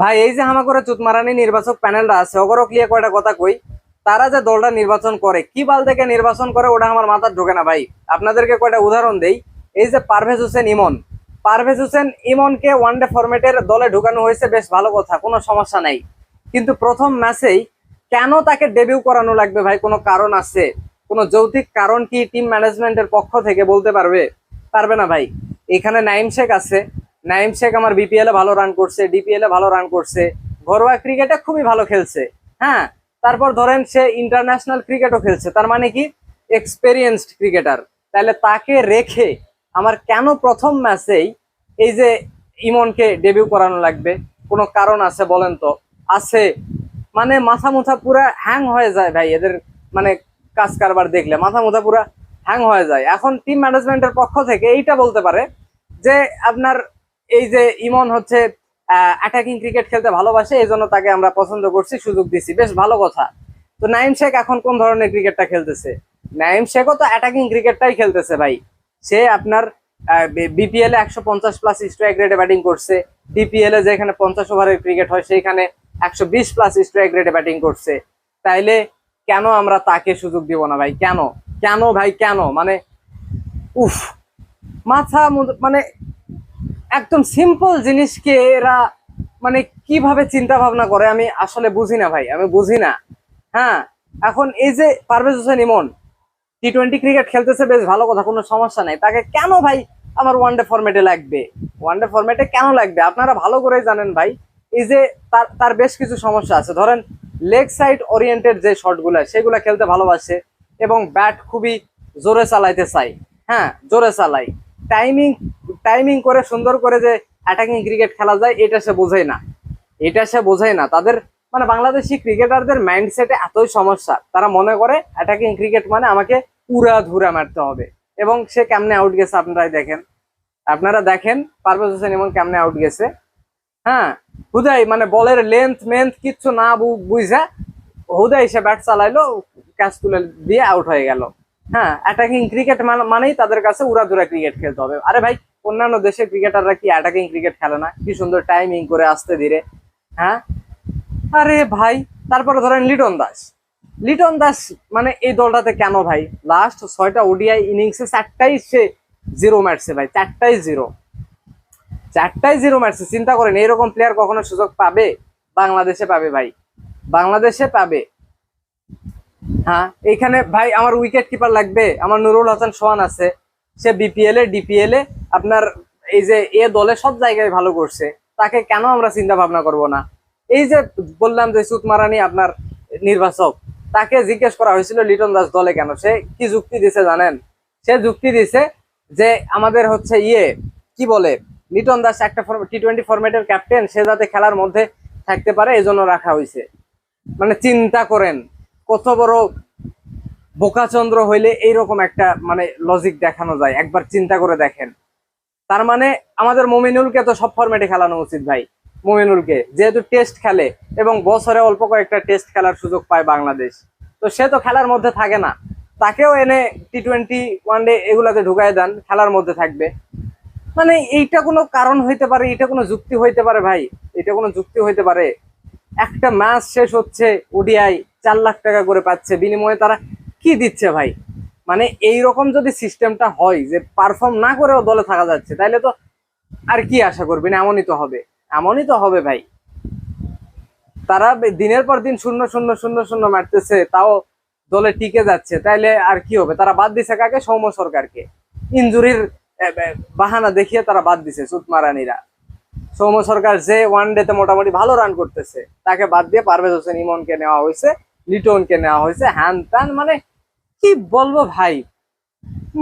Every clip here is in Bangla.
ভাই, এই যে হামা করে চুতমারানি নির্বাচক প্যানেলটা আছে, ওগরও ক্লিয়ার কয়টা কথা কই? তারা যে দলটা নির্বাচন করে, কি বাল থেকে নির্বাচন করে, ওটা আমার মাথার ঢোকে না ভাই। আপনাদেরকে কয়টা উদাহরণ দেই। এই যে পারভেজ হোসেন ইমন। পারভেজ হোসেন ইমনকে ওয়ানডে ফরম্যাটের দলে ঢুকানো হয়েছে, বেশ ভালো কথা, কোনো সমস্যা নাই। কিন্তু প্রথম ম্যাচেই কেন তাকে ডেবিউ করানো লাগবে ভাই? কোনো কারণ আছে? কোনো যৌতিক কারণ কি টিম ম্যানেজমেন্টের পক্ষ থেকে বলতে পারবে? পারবে না ভাই। এখানে নাইম শেখ আছে নাইম শেখ আমার বিপিএল এ ভালো রান করছে ডিপিএল এ ভালো রান করছে, ঘরোয়া ক্রিকেটে খুবই ভালো খেলছে হ্যাঁ? তারপর ধরেন সে ইন্টারন্যাশনাল ক্রিকেটও খেলছে, তার মানে কি? এক্সপেরিয়েন্সড ক্রিকেটার তাহলে তাকে রেখে আমার কেন প্রথম ম্যাচেই এই যে ইমনকে ডেবিউ করানো লাগবে? কোনো কারণ আছে বলেন তো? আছে। মানে মাথা মুথা পুরা হ্যাং হয়ে যায় ভাই, এদের মানে কাজ কারবার দেখলে। মাথা মুথা পুরা হ্যাং হয়ে যায়। এখন টিম ম্যানেজমেন্টের পক্ষ থেকে এইটা বলতে পারে যে, আপনার এই যে ইমন হচ্ছে অ্যাটাকিং ক্রিকেট খেলতে ভালোবাসে, এই জন্য তাকে আমরা পছন্দ করছি, সুযোগ দিছি বেশ ভালো কথা। তো নাইম শেখ এখন কোন ধরনের ক্রিকেটটা খেলতেছে? নাইম শেখও তো অ্যাটাকিং ক্রিকেটটাই খেলতেছে, ভাই। সে আপনার বিপিএল এ একশো পঞ্চাশ প্লাস স্ট্রাইক রেটে ব্যাটিং করছে। ডিপিএল এ যেখানে পঞ্চাশ ওভারের ক্রিকেট হয়, সেইখানে একশো বিশ প্লাস স্ট্রাইক রেটে ব্যাটিং করছে। তাইলে কেন আমরা তাকে সুযোগ দিব না, ভাই? কেন? কেন, ভাই, কেন? মানে উফ, মাথা মানে একদম সিম্পল জিনিসকে এরা মানে কীভাবে চিন্তা ভাবনা করে আমি আসলে বুঝি না ভাই, আমি বুঝি না। হ্যাঁ এখন এই যে Parvez Hossain Emon T twenty cricket খেলতেছে, বেশ ভালো কথা, কোনো সমস্যা নাই। তাকে কেন ভাই আমার ওয়ানডে ফরম্যাটে লাগবে? ওয়ানডে ফরম্যাটে কেন লাগবে? আপনারা ভালো করেই জানেন ভাই, এই যে তার তার বেশ কিছু সমস্যা আছে। ধরেন লেগ সাইড ওরিয়েন্টেড যে শটগুলো সেগুলো খেলতে ভালোবাসে এবং ব্যাট খুবই জোরে চালাইতে চাই হ্যাঁ জোরে চালাই টাইমিং টাইমিং করে সুন্দর করে যে অ্যাটাকিং ক্রিকেট খেলা যায়, এটা সে বোঝে না। এটা সে বোঝে না। তাদের মানে বাংলাদেশি ক্রিকেটারদের মাইন্ডসেটে এতই সমস্যা। তারা মনে করে অ্যাটাকিং ক্রিকেট মানে আমাকে উড়া ধুরা মারতে হবে। এবং সে কেমনে আউট গেছে আপনারাই দেখেন। আপনারা দেখেন পারভেজ হোসেন এমন কেমনে আউট গেছে। হ্যাঁ হুদাই মানে বলের লেন্থ মেন্থ কিচ্ছু না বুঝা হুদাই সে ব্যাট চালাইলো ক্যাচ তুলে দিয়ে আউট হয়ে গেল। হ্যাঁ অ্যাটাকিং ক্রিকেট মানেই তাদের কাছে উড়াধুরা ক্রিকেট খেলতে হবে। আরে ভাই, অন্যান্য দেশের ক্রিকেটাররা কি অ্যাটাকিং ক্রিকেট খেলে না? কি সুন্দর টাইমিং করে আসতে ধীরে হ্যাঁ? আরে ভাই, তারপরে ধরেন লিটন দাস। লিটন দাস মানে এই দলটাতে কেন ভাই? লাস্ট ছয়টা ওডিআই ইনিংসে চারটাই সে জিরো মারছে ভাই, চারটাই জিরো চারটাই জিরো মারছে চিন্তা করেন এরকম প্লেয়ার কখনো সুযোগ পাবে? বাংলাদেশে পাবে ভাই। বাংলাদেশে পাবে। হ্যাঁ এখানে ভাই আমার উইকেট কিপার লাগবে, আমার নুরুল হাসান সোহান আছে, সে বিপিএল এ ডিপিএল এ, আপনার এই যে এ দলে সব জায়গায় ভালো করছে, তাকে কেন আমরা চিন্তা ভাবনা করব না? এই যে বললাম যে সুতমারানি আপনার নির্বাচক, তাকে জিজ্ঞেস করা হয়েছিল লিটন দাস দলে কেন, সে কি যুক্তি দিছে জানেন? সে যুক্তি দিছে যে আমাদের হচ্ছে ইয়ে কি বলে, লিটন দাস একটা টি টোয়েন্টি ফরম্যাটের ক্যাপ্টেন সে যাতে খেলার মধ্যে থাকতে পারে, এজন্য রাখা হয়েছে। মানে চিন্তা করেন কত বড় বোকাচন্দ্র হইলে এইরকম একটা মানে লজিক দেখানো যায়? একবার চিন্তা করে দেখেন। তার মানে আমাদের মমিনুলকে তো সব ফরম্যাটে খেলানো উচিত ভাই। মমিনুলকে। যেহেতু টেস্ট খেলে এবং বছরে অল্প কয়েকটা টেস্ট খেলার সুযোগ পায় বাংলাদেশ। তো সে তো খেলার মধ্যে থাকে না। তাকেও এনে টি টোয়েন্টি ওয়ান ডে এগুলাতে ঢুকাই দেন, খেলার মধ্যে থাকবে। মানে এইটা কোনো কারণ হইতে পারে? এটা কোনো যুক্তি হইতে পারে ভাই? এটা কোনো যুক্তি হইতে পারে? একটা ম্যাচ শেষ হচ্ছে ওডিআই চার লাখ টাকা করে পাচ্ছে। বিনিময়ে তারা কি দিচ্ছে ভাই? মানে এই রকম যদি সিস্টেমটা হয় যে পারফর্ম না করেও দলে থাকা যাচ্ছে, তাহলে তো আর কি আশা করবেন? এমনই তো হবে। এমনই তো হবে ভাই। তারা দিনের পর দিন শূন্য শূন্য শূন্য শূন্য মারতেছে, তাও দলে টিকে যাচ্ছে, তাইলে আর কি হবে? তারা বাদ দিছে কাকে? সৌম্য সরকারকে। ইঞ্জুরির বাহানা দেখিয়ে তারা বাদ দিছে সুতমারানিরা। সৌম্য সরকার যে ওয়ান ডেতে মোটামুটি ভালো রান করতেছে, তাকে বাদ দিয়ে পারভেজ হোসেন, ইমনকে নেওয়া হয়েছে, লিটনকে নেওয়া হয়েছে, হ্যান ত্যান মানে কি বলব ভাই?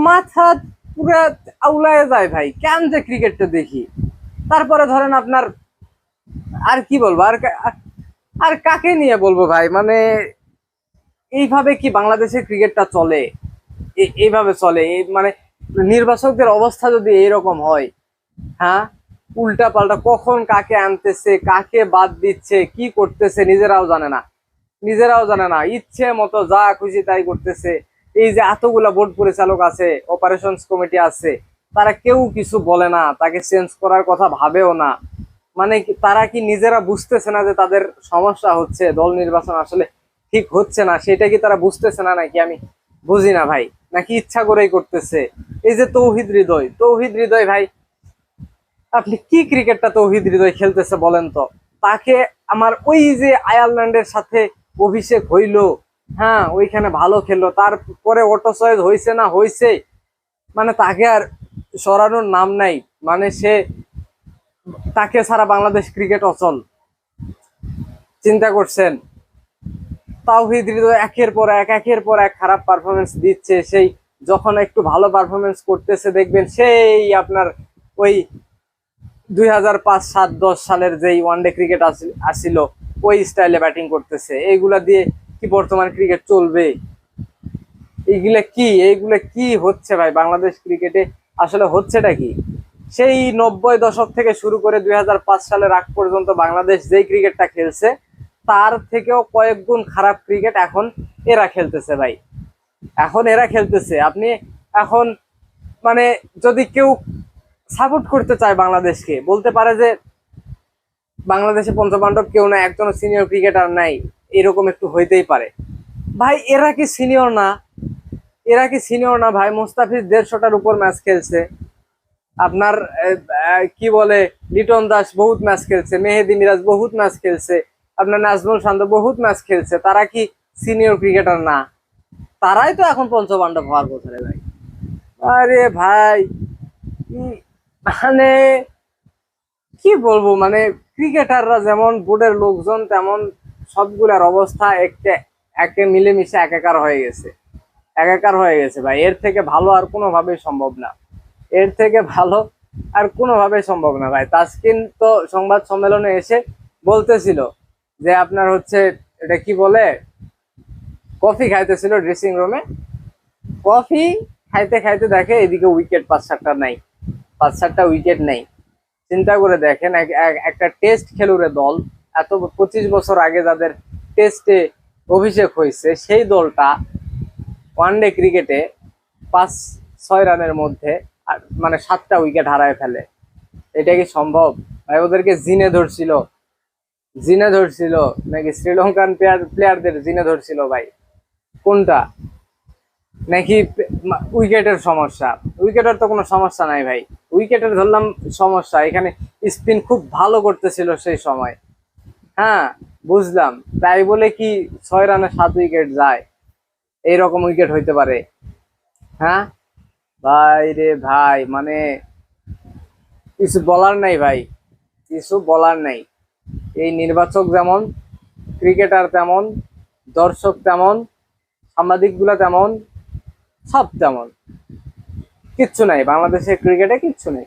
মাথা পুরা আউলায় যায় ভাই, কেন যে ক্রিকেটটা দেখি? তারপরে ধরেন আপনার, আর কি বলব, আর আর কাকে নিয়ে বলব ভাই? মানে এইভাবে কি বাংলাদেশের ক্রিকেটটা চলে? এইভাবে চলে মানে নির্বাচকদের অবস্থা যদি এইরকম হয় হ্যাঁ? উল্টা পাল্টা কখন কাকে আনতেছে, কাকে বাদ দিচ্ছে, কি করতেছে নিজেরাও জানে না। নিজেরাও জানে না, ইচ্ছে মতো যা খুশি তাই করতেছে। এই যে এতগুলা বোর্ড পরিচালক আছে অপারেশনস কমিটি আছে, তারা কেউ কিছু বলে না, তাকে চেঞ্জ করার কথা ভাবেও না। মানে তারা কি নিজেরা বুঝতেছে না যে তাদের সমস্যা হচ্ছে, দল নির্বাচন আসলে ঠিক হচ্ছে না, সেটা কি তারা বুঝতেছে না নাকি আমি বুঝি না ভাই? নাকি ইচ্ছা করেই করতেছে? এই যে তৌহিদ হৃদয় তৌহিদ হৃদয় ভাই আপনি কি ক্রিকেটটা তৌহিদ হৃদয় খেলতেছে বলেন তো? তাকে আমার ওই যে আয়ারল্যান্ডের সাথে অভিষেক হইল হ্যাঁ ওইখানে ভালো খেললো, তারপরে অটো চয়েস হয়েছে না হয়েছে মানে তাকে আর সরানোর নাম নাই মানে সে তাকে ছাড়া বাংলাদেশ ক্রিকেট অচল। চিন্তা করছেন? তাওহিদ হৃদয় একের পর এক, একের পর এক খারাপ পারফরমেন্স দিচ্ছে, সেই যখন একটু ভালো পারফরমেন্স করতেছে, দেখবেন সেই আপনার ওই দুই হাজার পাঁচ, সাত, দশ সালের যেই ওয়ানডে ক্রিকেট আসছিল ওই স্টাইলে ব্যাটিং করতেছে। এইগুলা দিয়ে কি বর্তমান ক্রিকেট চলবে? এইগুলা কি? এইগুলা কি হচ্ছে ভাই? বাংলাদেশ ক্রিকেটে আসলে হচ্ছেটা কি? সেই নব্বই দশক থেকে শুরু করে দুই হাজার পাঁচ সালের আগ পর্যন্ত বাংলাদেশ যেই ক্রিকেটটা খেলছে, তার থেকেও কয়েক গুণ খারাপ ক্রিকেট এখন এরা খেলতেছে ভাই। এখন এরা খেলতেছে। আপনি এখন মানে যদি কেউ সাপোর্ট করতে চায় বাংলাদেশকে। বলতে পারে যে বাংলাদেশে পঞ্চপাণ্ডব কেউ না একজন সিনিয়র ক্রিকেটার নাই, এরকম একটু হইতেই পারে। ভাই, এরা কি সিনিয়র না? এরা কি সিনিয়র না? ভাই, মুস্তাফিজ দেড়শোটার উপর ম্যাচ খেলছে। আপনার কি বলে, লিটন দাস বহুত ম্যাচ খেলছে, মেহেদি মিরাজ বহুত ম্যাচ খেলছে, আপনার নাজমুল শান্ত বহুত ম্যাচ খেলছে। তারা কি সিনিয়র ক্রিকেটার না? তারাই তো এখন পঞ্চপাণ্ডব হওয়ার কথা রে ভাই। আরে ভাই মানে কি বলব মানে ক্রিকেটাররা যেমন বোর্ডের লোকজন, তেমন সবগুলার অবস্থা একটা, একে মিলেমিশে একাকার হয়ে গেছে। একাকার হয়ে গেছে ভাই। এর থেকে ভালো আর কোনোভাবেই সম্ভব না। এর থেকে ভালো আর কোনোভাবেই সম্ভব না ভাই। তাসকিন তো সংবাদ সম্মেলনে এসে বলতেছিল যে আপনার হচ্ছে, এটা কি বলে? কফি খাইতেছিল ড্রেসিং রুমে কফি খাইতে খাইতে দেখে এদিকে উইকেট পাঁচ সাতটা নাই। পাঁচ সাতটা উইকেট নেই। চিন্তা করে দেখেন, এক- এক- একটা টেস্ট খেলুড়ে দল, এত পঁচিশ বছর আগে যাদের টেস্টে অভিষেক হয়েছে, সেই দলটা ওয়ানডে ক্রিকেটে পাঁচ ছয় রানের মধ্যে আর মানে সাতটা উইকেট হারায় ফেলে। এটা কি সম্ভব? ভাই, ওদেরকে জিনে ধরছিল। জিনে ধরছিল। নাকি শ্রীলঙ্কান প্লেয়ার প্লেয়ারদের জিনে ধরছিল ভাই? কোনটা? নাকি উইকেটের সমস্যা। উইকেটের তো কোনো সমস্যা নাই ভাই। উইকেটের ধরলাম সমস্যা। এখানে স্পিন খুব ভালো করতেছিল সেই সময়। হ্যাঁ বুঝলাম। তাই বলে কি ছয় রানে সাত উইকেট যায়। এইরকম উইকেট হইতে পারে। হ্যাঁ? ভাই রে ভাই মানে কিছু বলার নাই ভাই। কিছু বলার নাই। এই নির্বাচক যেমন, ক্রিকেটার তেমন, দর্শক তেমন, সাংবাদিকগুলা তেমন সব তেমন। কিচ্ছু নাই বাংলাদেশের ক্রিকেটে কিচ্ছু নেই।